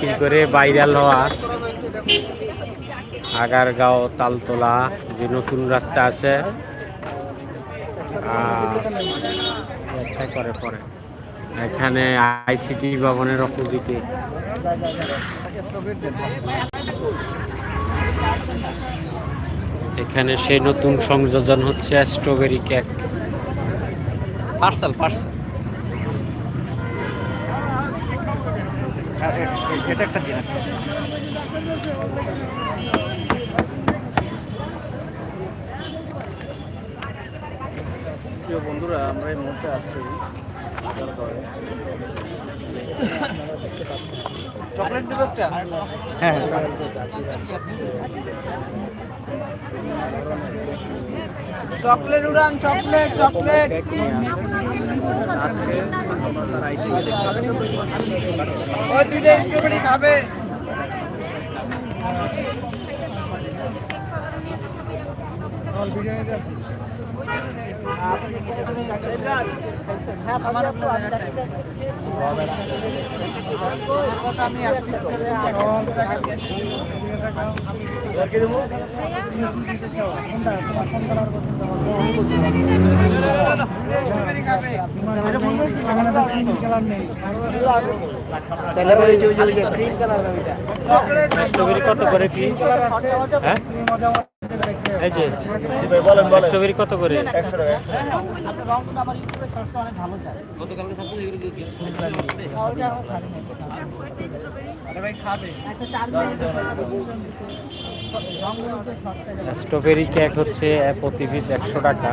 বিক্রি করে ভাইরাল হওয়া আগারগাঁও, তালতলা, যে নতুন রাস্তা আছে। করে পরে। এখানে আইসিটি ভবনের অপোজিটে। এখানে সেই নতুন সংযোজন হচ্ছে স্ট্রবেরি কেক। Parcel parcel. এটা একটা দিন আছে। প্রিয় বন্ধুরা আমরা এই মুহূর্তে আছি। চকলেট দেবো একটা? হ্যাঁ। চকলেট উড়ান চকলেট চকলেট। ওই দুইটা স্ট্রবেরি খাবে। স্ট্রবেরি কত করে কি হ্যাঁ? এই যে স্ট্রবেরি কত করে? স্ট্রবেরি কেক হচ্ছে প্রতি পিস একশো টাকা।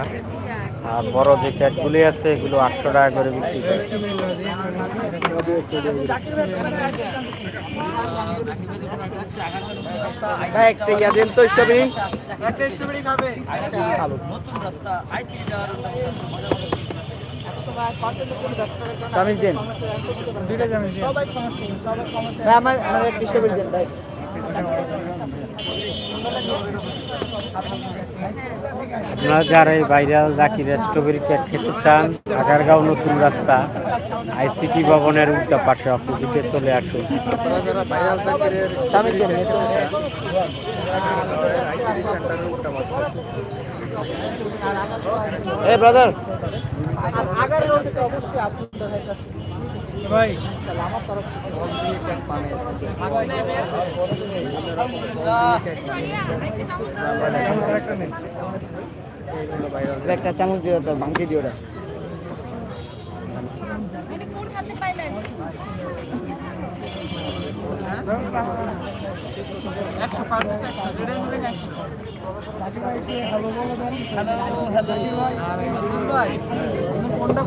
আর বড় যে কেকগুলি আছে এগুলো আটশো টাকা করে বিক্রি করে। ভাই একটা ইয়া দেন তো স্ট্রবেরি। একটা স্ট্রবেরি খাবে। চামিচ আমার আমাদের একটা স্ট্রবেরি দেন ভাই। আপনারা যারা এই ভাইরাল জাকির স্ট্রবেরি কেক খেতে চান আগারগাঁও নতুন রাস্তা আইসিটি ভবনের উল্টা পাশে অপোজিটে চলে আসুন। আপনারা যারা ভাইরাল চাকরির চামিচ দেন আইসিডি সেন্টারের উল্টা পাশে এ ব্রাদার ভাই। একটা চামচ দিও তো ভাঙতে দিও ওটা। একশো একশো হ্যালো হ্যালো। ভাই কোনটা